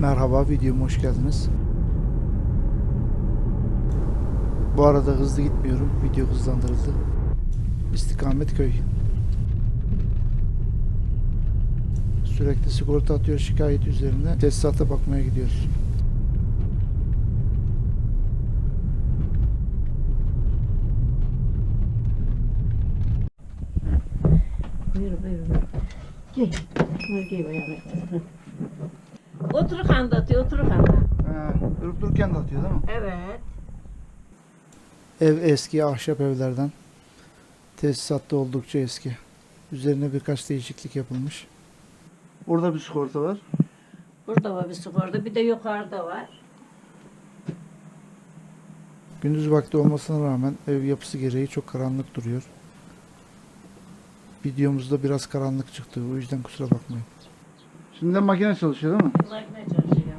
Merhaba, videoma hoş geldiniz. Bu arada hızlı gitmiyorum, video hızlandırıldı. İstikamet köy. Sürekli sigorta atıyor şikayet üzerine. Tesisata bakmaya gidiyoruz. Buyur buyur. buyur. Gel. Buyur gel ayağına. Otur kanda atıyor, otur kanda. Ha, durup dururken de atıyor değil mi? Evet. Ev eski ahşap evlerden. Tesisat da oldukça eski. Üzerine birkaç değişiklik yapılmış. Burada bir sigorta var. Burada var bir sigorta, bir de yukarıda var. Gündüz vakti olmasına rağmen ev yapısı gereği çok karanlık duruyor. Videomuzda biraz karanlık çıktı. O yüzden kusura bakmayın. Şimdi de makine çalışıyor değil mi? Bunlar ne çalışıyor?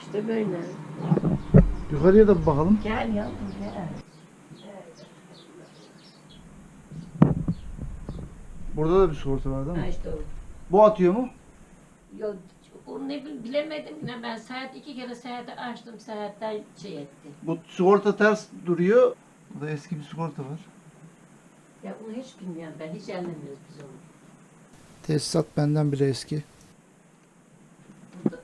İşte böyle. Yukarıya da bir bakalım. Gel yavrum gel. Burada da bir sigorta var değil Ha mi? işte o. Bu atıyor mu? Yok, onu ne bil- bilemedim yine ben saat iki kere saati açtım saatten şey etti. Bu sigorta ters duruyor. Burada eski bir sigorta var. Ya onu hiç bilmiyorum ben hiç anlamıyoruz biz onu. Tesisat benden bile eski. Burada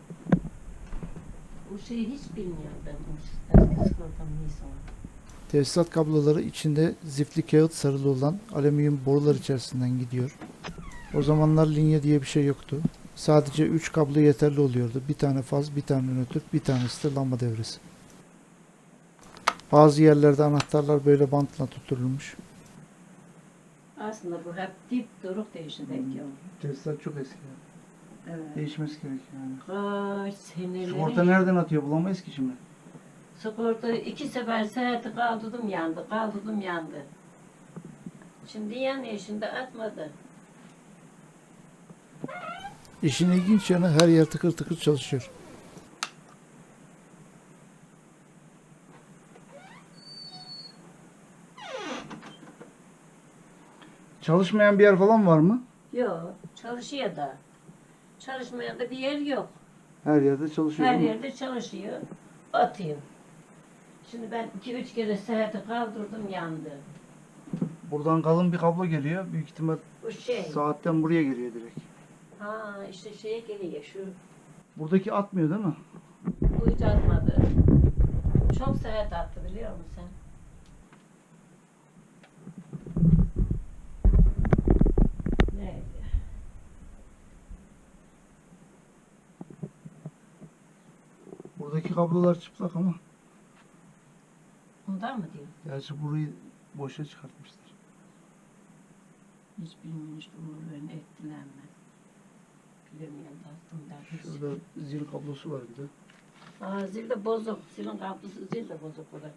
bu şeyi hiç bilmiyorum ben. Bu eski sigortam neyse o. Tesisat kabloları içinde zifli kağıt sarılı olan alüminyum borular içerisinden gidiyor. O zamanlar linye diye bir şey yoktu. Sadece 3 kablo yeterli oluyordu. Bir tane faz, bir tane nötr, bir tanesi de lamba devresi. Bazı yerlerde anahtarlar böyle bantla tutturulmuş. Aslında bu hep dip duruk değişecek ya. Tesisat çok eski. Evet. Değişmesi gerekiyor yani. Kaç. Sigorta nereden atıyor bulamayız ki şimdi. Sigorta iki sefer saati kaldırdım yandı, kaldırdım yandı. Şimdi yanıyor, şimdi atmadı. İşin ilginç yanı her yer tıkır tıkır çalışıyor. Çalışmayan bir yer falan var mı? Yok, çalışıyor da. Çalışmayan da bir yer yok. Her yerde çalışıyor. Her yerde çalışıyor, atıyor. Şimdi ben iki üç kere saati kaldırdım yandı. Buradan kalın bir kablo geliyor. Büyük ihtimal Bu şey, saatten buraya geliyor direkt. ha işte şeye geliyor şu, Buradaki atmıyor değil mi? bu hiç atmadı. Çok saat attı biliyor musun sen? Buradaki kablolar çıplak ama. Bundan mı diyor? Gerçi burayı boşa çıkartmışlar. Hiç bilmiyorum işte umurlarını ettiler mi? Bilemiyorum da attım da. Şurada zil kablosu var bir de. Aa zil de bozuk. Zilin kablosu zil de bozuk burada.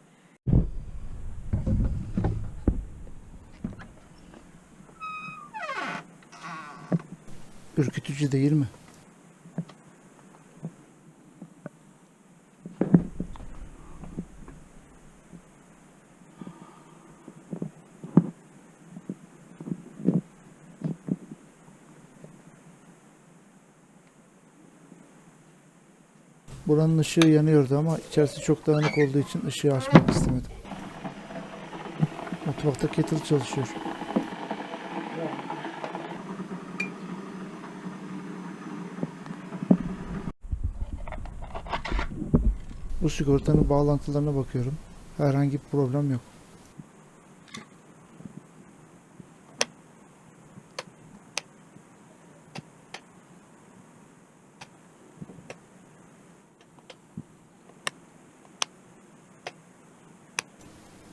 Ürkütücü değil mi? Buranın ışığı yanıyordu ama içerisi çok dağınık olduğu için ışığı açmak istemedim. Mutfakta kettle çalışıyor. Bu sigortanın bağlantılarına bakıyorum. Herhangi bir problem yok.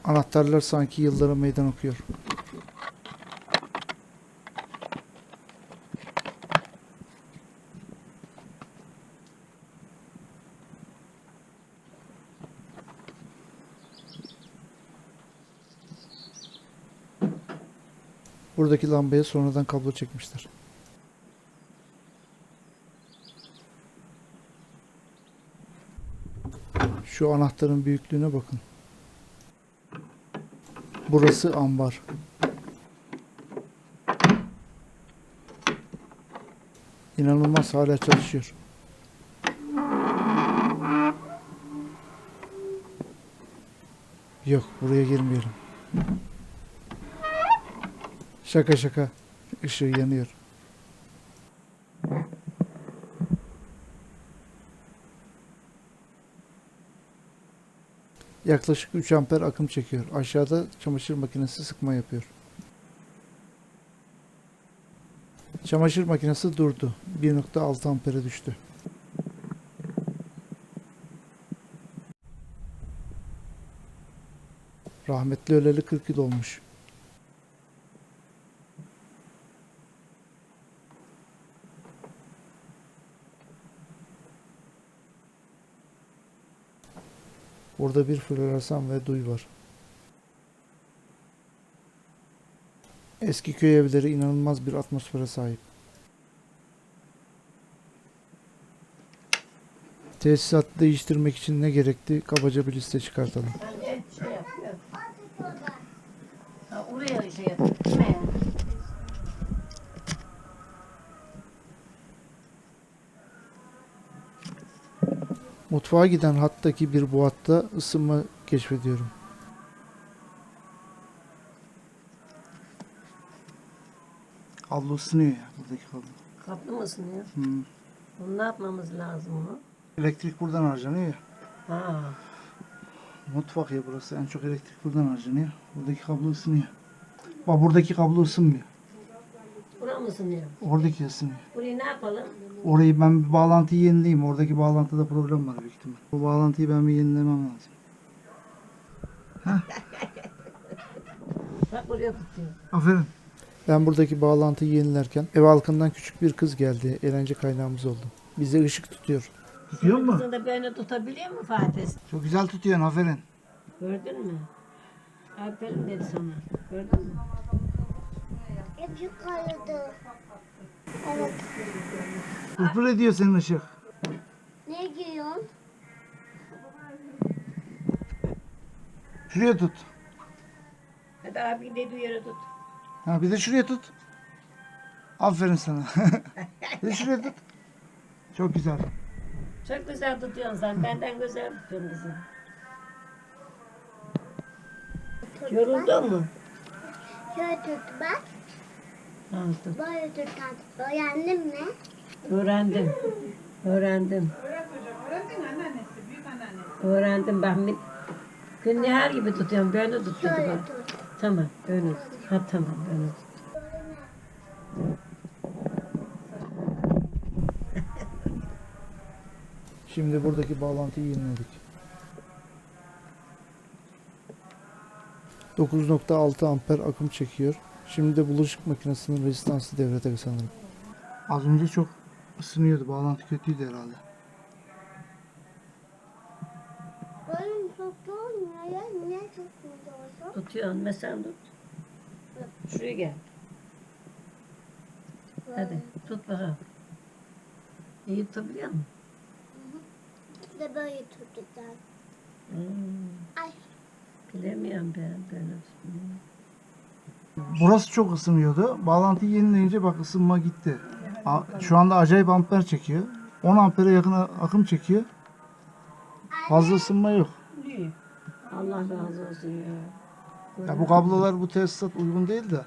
Anahtarlar sanki yıllara meydan okuyor. Buradaki lambaya sonradan kablo çekmişler. Şu anahtarın büyüklüğüne bakın. Burası ambar. İnanılmaz hala çalışıyor. Yok buraya girmeyelim. Şaka şaka. Işığı yanıyor. Yaklaşık 3 amper akım çekiyor. Aşağıda çamaşır makinesi sıkma yapıyor. Çamaşır makinesi durdu. 1.6 ampere düştü. Rahmetli öleli 40 yıl olmuş. Burada bir floresan ve duy var. Eski köy evleri inanılmaz bir atmosfere sahip. Tesisat değiştirmek için ne gerekti? Kabaca bir liste çıkartalım. Şey oraya şey yap. Mutfağa giden hattaki bir buhatta ısınma keşfediyorum. Kablo ısınıyor ya buradaki kablo. Kaplı mı ısınıyor? Hmm. Bunu ne yapmamız lazım mı? Elektrik buradan harcanıyor ya. Ha. Mutfak ya burası. En çok elektrik buradan harcanıyor. Buradaki kablo ısınıyor. Bak buradaki kablo ısınmıyor. Mı ısınıyor? Oradaki ısınıyor. Burayı ne yapalım? Orayı ben bir bağlantıyı yenileyim. Oradaki bağlantıda problem var büyük ihtimal. Bu bağlantıyı ben bir yenilemem lazım. Bak buraya tutuyor. Aferin. Ben buradaki bağlantıyı yenilerken ev halkından küçük bir kız geldi. Eğlence kaynağımız oldu. Bize ışık tutuyor. Tutuyor mu? Kızını da böyle tutabiliyor mu Fatih? Çok güzel tutuyorsun aferin. Gördün mü? Aferin dedi sana. Gördün mü? Hep yukarıda. Evet. Pırpır ediyor senin ışık. Ne giyiyorsun? Şuraya tut. Hadi abi dediği yere tut. Ha bir de şuraya tut. Aferin sana. bir de şuraya tut. Çok güzel. Çok güzel tutuyorsun sen. Benden güzel tutuyorsun kızım. Yoruldun mu? Şöyle tut bak. Tut. Böyle artık. Öğrendin mi? Öğrendim. Öğrendim. Öğrendim ben günlüğü her gibi tutuyorum. Böyle tut dedi Şöyle bana. tut. Tamam böyle tut. Ha tamam böyle tut. Şimdi buradaki bağlantıyı yeniledik. 9.6 amper akım çekiyor. Şimdi de bulaşık makinesinin rezistansı devrede sanırım. Az önce çok ısınıyordu. Bağlantı kötüydü herhalde. Çok olmuyor ya. Niye çok? Tutuyorsun. Mesela tut. Şuraya gel. Hadi tut bakalım. İyi tutabiliyor musun? Bir de böyle tutacağız. Hmm, Ay. bilemiyorum ben böyle tutmayı. Burası çok ısınıyordu. Bağlantıyı yenileyince bak ısınma gitti. Şu anda acayip amper çekiyor. 10 ampere yakın akım çekiyor. Fazla ısınma yok. Allah razı olsun ya. Ya bu kablolar bu tesisat uygun değil de.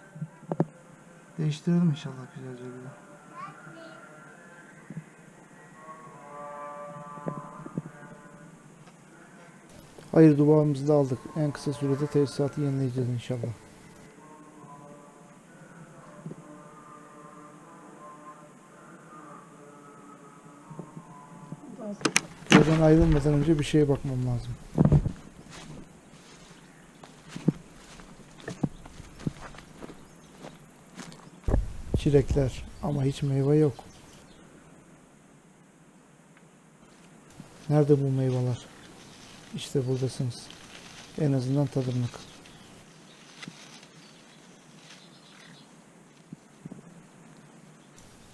Değiştirelim inşallah güzelce bir de. Hayır duamızı da aldık. En kısa sürede tesisatı yenileyeceğiz inşallah. Köyden ayrılmadan önce bir şeye bakmam lazım. Çilekler ama hiç meyve yok. Nerede bu meyveler? İşte buradasınız. En azından tadımlık.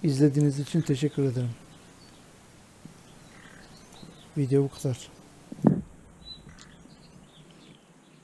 İzlediğiniz için teşekkür ederim. Video bu kadar.